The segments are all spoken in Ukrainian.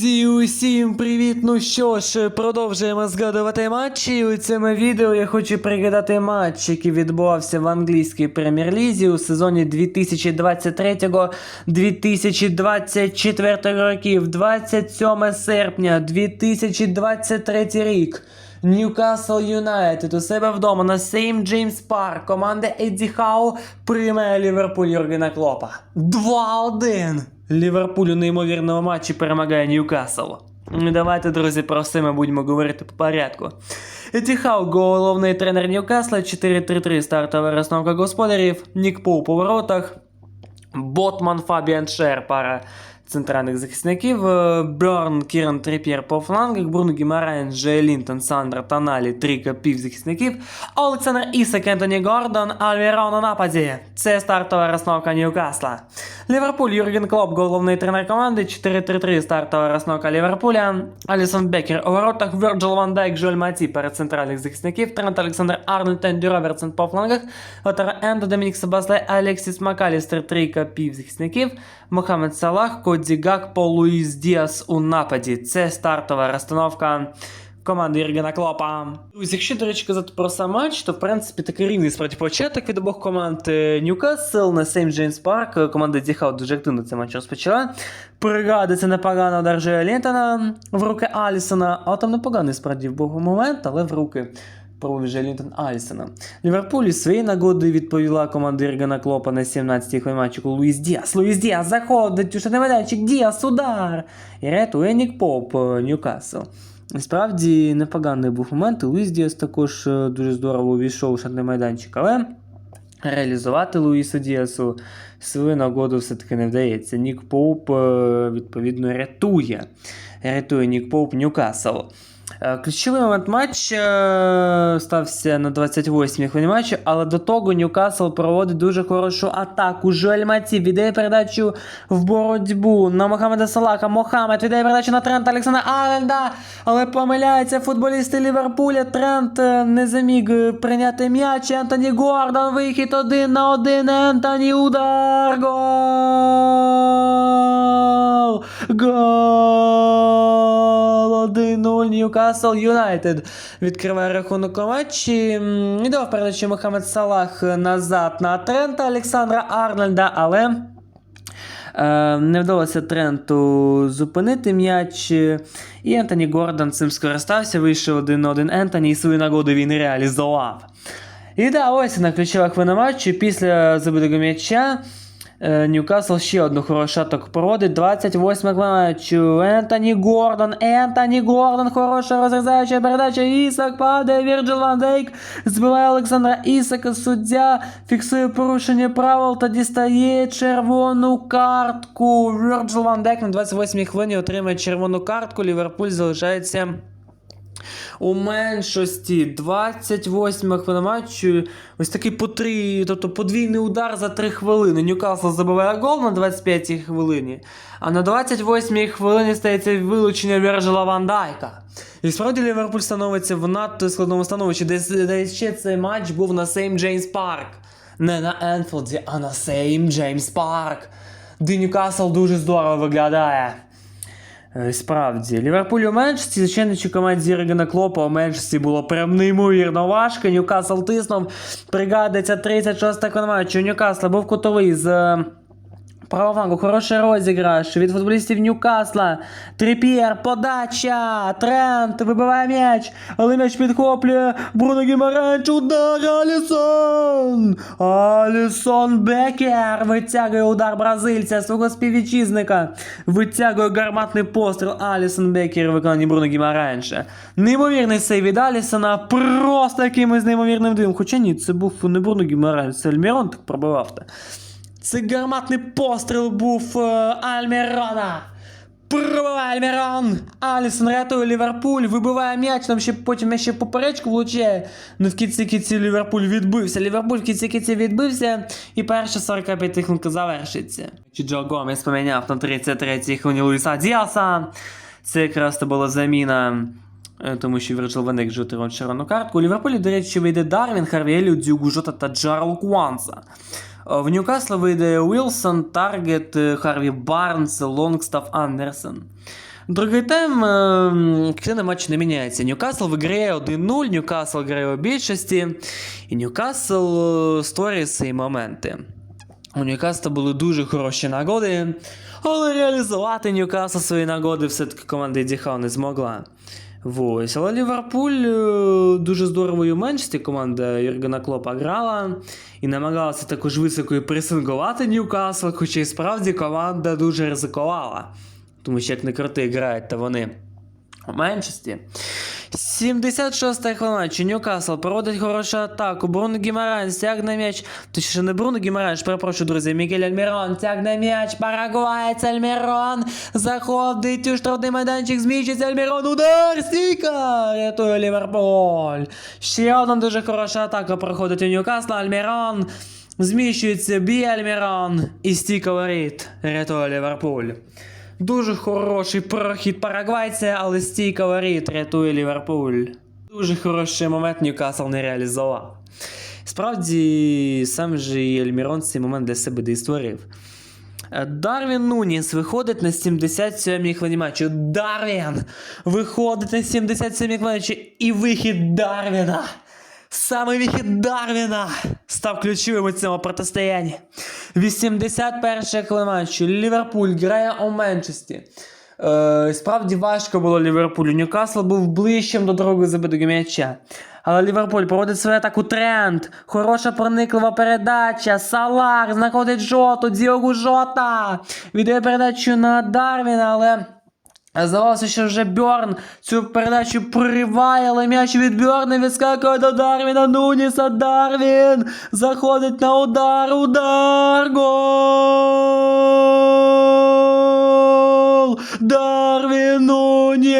Друзі, усім привіт! Ну що ж, продовжуємо згадувати матчі. У цьому відео я хочу пригадати матч, який відбувався в англійській прем'єр-лізі у сезоні 2023-2024 років, 27 серпня 2023 рік. Ньюкасл Юнайтед у себе вдома на Сейм Джеймс Парк. Команда Едді Хау приймає Ліверпуль Юргена Клопа. 2-1. Ліверпуль у неймовірному матчі перемагає Ньюкасл. Ну, Давайте, друзі, про все ми будемо говорити по порядку. Едді Хау, головний тренер Ньюкасла, 4-3-3 стартова розстановка господарів, Нік Поу по воротах, Ботман Фабіан Шер, пара центральних захисників, е, Бьорн, Кіран Тріп'єр по флангах, Бруно Гімарайн, Джей Лінтон, Сандра Таналі, трійка півзахисників, Олександр Ісак, Ентоні Гордон, Альвіро на нападі. Це стартова розстановка Ньюкасла. Ліверпуль, Юрген Клоп, головний тренер команди, 4-3-3 стартова розстановка Ліверпуля, Алісон Бекер у воротах, Вірджил Ван Дайк, Жоль Маті перед центральних захисників, Трент Олександр Арнольд, Енді Робертсон по флангах, Отара Ендо, Домінік Себаслей, Алексіс Макалістер, трійка півзахисників, Мохамед Салах, Коді Гакпо, Луїс Діас у нападі. Це стартова розстановка команди Єргена Клопа. Друзі, якщо, до речі, казати про сам матч, то в принципі такий рівний справді початок від обох команд Е, Ньюкасл на Сейм Джеймс Парк. Е, Команда Діхаут дуже активно цей матч розпочала. Пригадується непогано удар Джея Лінтона в руки Алісона. А там непоганий справді був момент, але в руки провів Джей Лінтон Алісона. Ліверпуль із своєї нагоди відповіла команда Іргана Клопа на 17-й хвилин матчу Луїс Діас. Луїс Діас заходить у штатний майданчик. Діас, удар! І рятує Нік Поп е, Ньюкасл. Справді непоганий був момент, і Луїс Діас також е, дуже здорово увійшов у штатний майданчик, але реалізувати Луїсу Діасу свою нагоду все-таки не вдається. Нік Поуп, е, відповідно, рятує. Рятує Нік Поуп Ньюкасл. Е, Ключовий момент матчу е, стався на 28-й хвилині матчу, але до того Ньюкасл проводить дуже хорошу атаку. Жуель Матів віддає передачу в боротьбу на Мохамеда Салаха. Мохамед віддає передачу на Трента Олександра Арельда, але помиляються футболісти Ліверпуля. Трент е, не заміг прийняти м'яч. Ентоні Гордон, вихід один на один. Ентоні удар. Гол! Гол! 1-0 Ньюкасл Юнайтед відкриває рахунок у матчі. Іде в передачі Мохамед Салах назад на Трента Олександра Арнольда, але е, не вдалося Тренту зупинити м'яч. І Ентоні Гордон цим скористався, вийшов один на один Ентоні і свою нагоду він реалізував. І да, ось на ключова хвилина матчу. Після забитого м'яча Ньюкасл ще одну хорошу атаку проводить. 28 матчу. Ентоні Гордон. Ентоні Гордон. Хороша розрізаюча передача. Ісак падає. Вірджил Дейк збиває Олександра Ісака. Суддя фіксує порушення правил та дістає червону картку. Вірджил Ван Дейк на 28-й хвилині отримає червону картку. Ліверпуль залишається. У меншості 28 хвилина матчу. Ось такий по три, тобто подвійний удар за 3 хвилини. Ньюкасл забиває гол на 25-й хвилині, а на 28-й хвилині стається вилучення Вержила Ван Дайка. І справді Ліверпуль становиться в надто складному становищі, де, де ще цей матч був на Сейм Джеймс Парк. Не на Енфілді, а на Сейм Джеймс Парк, де Ньюкасл дуже здорово виглядає. Е, Справді, Ліверпуль у меншості, що команді Єргена Клопа у меншості було прям неймовірно важко. Ньюкасл тиснув. Пригадується 36 та матчу. Ньюкасла був кутовий з правого флангу. Хороший розіграш від футболістів Ньюкасла. Трип'єр, подача. Трент вибиває м'яч. Але м'яч підхоплює. Бруно Гімаранч. Удар Алісон. Алісон Бекер витягує удар бразильця, свого співвітчизника. Витягує гарматний постріл Алісон Бекер виконанні Бруно Гімаранча. Неймовірний сейв від Алісона. Просто якимось неймовірним дивом. Хоча ні, це був не Бруно Гімаранч, це Альмірон так пробивав. Це гарматний постріл був е, Альмірона. Пробиває Альмірон. Алісон рятує Ліверпуль, вибиває м'яч, там ще потім ще поперечку влучає. Ну в кінці кінці Ліверпуль відбився. Ліверпуль в кінці кінці відбився. І перша 45 хвилинка завершиться. Джо Гомес поміняв на 33-й хвилині Луїса Діаса. Це якраз то була заміна. е, Тому що Вірджил вже отримав червону картку. У Ліверпулі, до речі, вийде Дарвін, Харвіелю, Дюгу Жота та Джарл Куанса. Е, В Ньюкасла вийде Уілсон, Таргет, е, Харві Барнс, Лонгстаф Андерсон. Другий тайм картина матчу не міняється. Ньюкасл виграє 1-0, Ньюкасл грає у більшості, і Ньюкасл е, створює свої моменти. У Ньюкасла були дуже хороші нагоди, але реалізувати Ньюкасл свої нагоди все-таки команда Едіхау не змогла. Ось. Але Ліверпуль е, дуже здорово і у меншості команда Юргена Клопа грала і намагалася також високо і пресингувати Ньюкасл, хоча і справді команда дуже ризикувала. Тому що як не крути грають, то вони у меншості. 76-та хвилина. Чи Ньюкасл проводить хорошу атаку. Бруно Гімаран тягне м'яч. Точніше, не Бруно Гімаран, перепрошую, друзі. Мігель Альмірон тягне м'яч. Парагваєць Альмірон. Заходить у штрафний майданчик. Зміщиться Альмірон. Удар! Стійка! Рятує Ліверпуль. Ще одна дуже хороша атака проходить у Ньюкасла. Альмірон. Зміщується бій Альмірон. І стійка воріт. Рятує Ліверпуль. Дуже хороший прохід парагвайця, але стійка воріт рятує Ліверпуль. Дуже хороший момент Ньюкасл не реалізував. Справді, сам же і Ельмірон цей момент для себе де і створив. Е, Дарвін Нуніс виходить на 77-й хвилині матчу. Дарвін виходить на 77-й хвилині матчу і вихід Дарвіна. Саме вихід Дарвіна став ключовим у цьому протистоянні. 81 хвилина матчу. Ліверпуль грає у Менчесті. Е, справді важко було Ліверпулю. Ньюкасл був ближчим до другого забитого м'яча. Але Ліверпуль проводить свою атаку тренд. Хороша прониклива передача. Салах знаходить жоту. Діогу Жота. Віддає передачу на Дарвіна, але. Здавалося, що вже Бьорн цю передачу прориває, але м'яч від Бьорна відскакує до Дарвіна Нуніса. Дарвін заходить на удар. Удар. Гол! Дарвін Нуніс!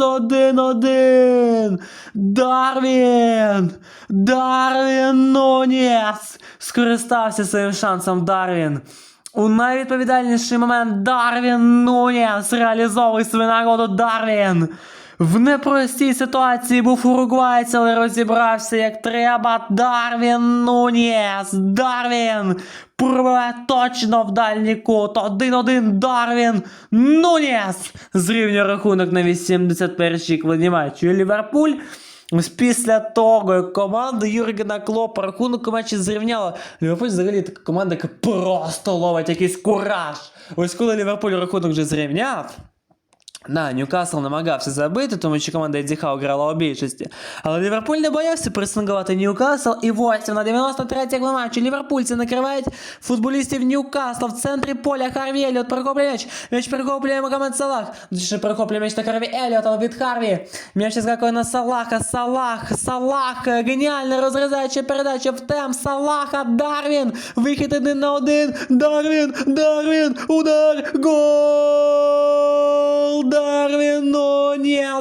Один-один! Дарвін! Дарвін Нуніс! Скористався своїм шансом Дарвін. У найвідповідальніший момент Дарвін Нуніс реалізовує свою нагоду Дарвін. В непростій ситуації був уругвайць, але розібрався як треба. Дарвін Нуніс. Дарвін пробиває точно в дальній кут. 1-1 Дарвін Нуніс. Зрівнює рахунок на 81-й хвилині матчу. І Ліверпуль Ось після того, як команда Юргена Клопа рахунок у матчі зрівняла. Ліверпуль взагалі така команда, яка просто ловить якийсь кураж. Ось коли Ліверпуль рахунок вже зрівняв. Да, Ньюкасл намагався забити, тому що команда Еді Хау грала у більшості. Але Ліверпуль не боявся пресингувати Ньюкасл. І ось на 93-й матчі Ліверпульці накривають футболістів Ньюкасла в центрі поля Харві Еліот перехоплює м'яч. М'яч перехоплює Магомед Салах. Точніше перехоплює м'яч на Харві Еліот, але від Харві. М'яч скакує на Салаха. Салах, Салах. Геніальна розрізаюча передача в темп Салаха. Дарвін. Вихід один на один. Дарвін, Дарвін, удар. Гол!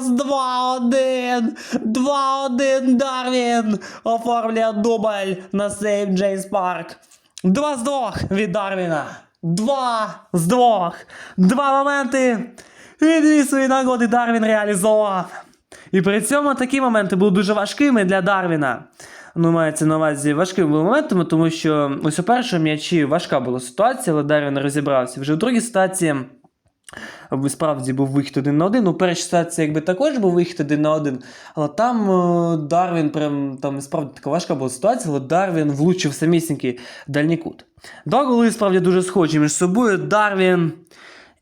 Нуніс 2-1. 2-1 Дарвін. Оформлює дубль на сейв Джейс Парк. Два з двох від Дарвіна. Два з двох. Два моменти. І дві свої нагоди Дарвін реалізував. І при цьому такі моменти були дуже важкими для Дарвіна. Ну, мається на увазі важкими були моментами, тому що ось у першому м'ячі важка була ситуація, але Дарвін розібрався. Вже у другій ситуації справді був вихід один на один. У першій ситуації якби також був вихід один на один. Але там е, Дарвін прям там справді така важка була ситуація, але Дарвін влучив самісінький дальній кут. Два голи справді дуже схожі між собою. Дарвін.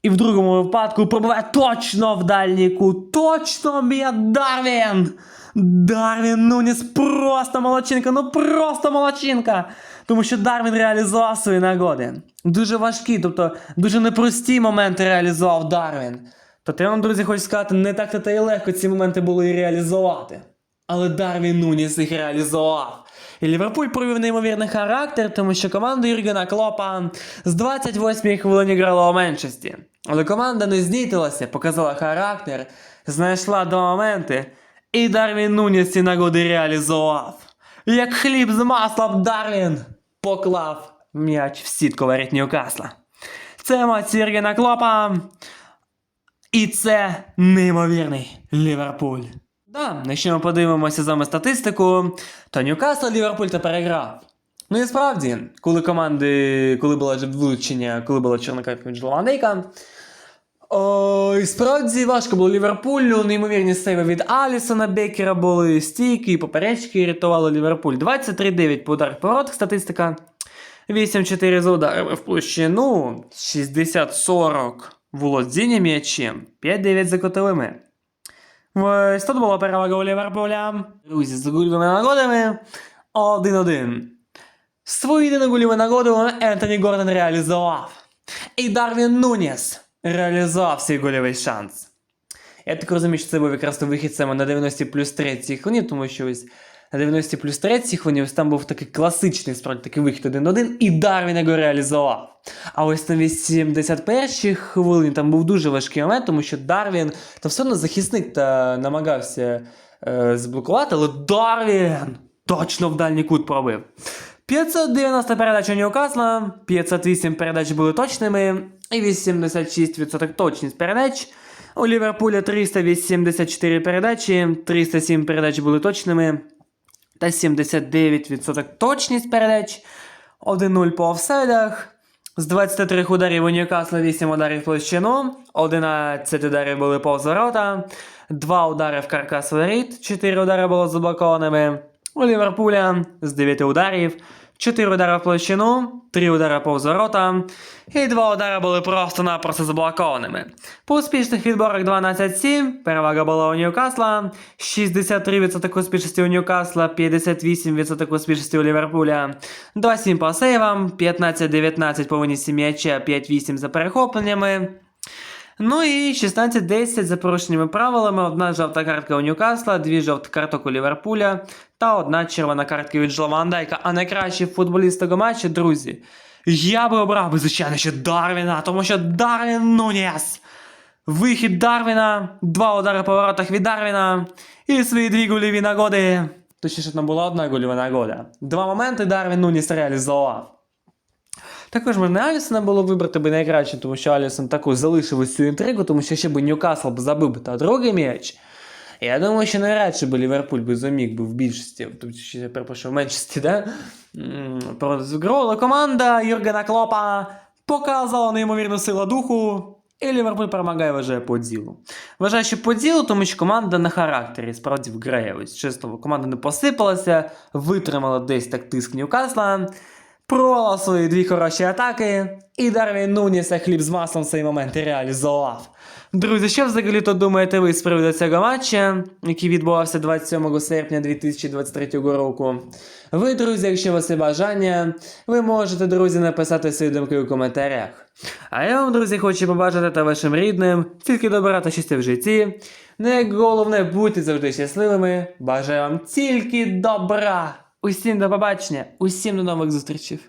І в другому випадку пробиває точно в дальній кут. Точно б'є Дарвін! Дарвін Нуніс просто молодчинка, ну просто молодчинка! Тому що Дарвін реалізував свої нагоди. Дуже важкі, тобто дуже непрості моменти реалізував Дарвін. Тобто я вам, друзі, хочу сказати, не так то та й легко ці моменти було і реалізувати. Але Дарвін Нуніс їх реалізував. І Ліверпуль провів неймовірний характер, тому що команда Юргена Клопа з 28 хвилини грала у меншості. Але команда не знітилася, показала характер, знайшла два моменти, і Дарвін Нуніс ці нагоди реалізував. Як хліб з маслом Дарвін поклав м'яч в сітку воріт Ньюкасла. Це емоції Юргена Клопа. І це неймовірний Ліверпуль. Да, якщо ми подивимося з вами статистику, то Ньюкасл Ліверпуль тепер переграв. Ну і справді, коли команди, коли було вже влучення, коли була Вандейка, О, і справді важко було Ліверпулю. Неймовірні сейви від Алісона Бекера були стійки і поперечки рятували Ліверпуль. 23-9 по ударах поворот, статистика. 8-4 за ударами в площину. 60-40 володіння м'ячем. 5-9 за котовими. Ось тут була перевага у Ліверпуля. Друзі, з гольовими нагодами 1-1. Свою єдину гольову нагоду Ентоні Гордон реалізував. І Дарвін Нуніс реалізував свій гольовий шанс. Я так розумію, що це був якраз вихід саме на 90 плюс 3 хвилині, тому що ось на 90 плюс 3 хвилині ось там був такий класичний справді такий вихід 1-1, і Дарвін його реалізував. А ось на 81 хвилині там був дуже важкий момент, тому що Дарвін, та все одно захисник та намагався е, зблокувати, але Дарвін точно в дальній кут пробив. 590 передач у Ньюкасла, 508 передач були точними, і 86% точність передач. У Ліверпуля 384 передачі, 307 передач були точними, та 79% точність передач, 1-0 по офсайдах. З 23 ударів у Ньюкасла 8 ударів в площину, 11 ударів були повз ворота, 2 удари в каркас воріт, 4 удари було заблокованими. У Ліверпуля з 9 ударів, 4 удари в площину, 3 удари повз ворота, і 2 удари були просто-напросто заблокованими. По успішних відборах 12-7, перевага була у Ньюкасла, 63% успішності у Ньюкасла, 58% успішності у Ліверпуля, 2-7 по сейвам, 15-19 по винісі м'яча, 5-8 за перехопленнями. Ну і 16-10 за порушеннями правилами, одна жовта картка у Ньюкасла, дві жовті карток у Ліверпуля та одна червона картка від Ван А найкращий футболіст того матчу, друзі, я би обрав би, звичайно, ще Дарвіна, тому що Дарвін Нуніс. Вихід Дарвіна, два удари по воротах від Дарвіна і свої дві гольові нагоди. Точніше, там була одна гольова нагода. Два моменти Дарвін Нуніс реалізував. Також можна Алісона було вибрати би найкраще, тому що Алісон таку залишив ось інтригу, тому що ще б Ньюкасл б забив би та другий м'яч. Я думаю, що навряд чи би Ліверпуль би зуміг би в більшості, тобто ще я перепрошую, в меншості, да? але команда Юргена Клопа показала неймовірну силу духу. І Ліверпуль перемагає, вважає по ділу. Вважаю, що по ділу, тому що команда на характері справді вграє. Ось чисто команда не посипалася, витримала десь так тиск Ньюкасла, провела свої дві хороші атаки, і Дарвін Нуніса хліб з маслом в цей момент реалізував. Друзі, що взагалі то думаєте ви з приводу цього матча, який відбувався 27 серпня 2023 року? Ви, друзі, якщо у вас є бажання, ви можете, друзі, написати свої думки у коментарях. А я вам, друзі, хочу побажати та вашим рідним тільки добра та щастя в житті. Як головне, будьте завжди щасливими. Бажаю вам тільки добра. Усім до побачення, усім до нових зустрічей.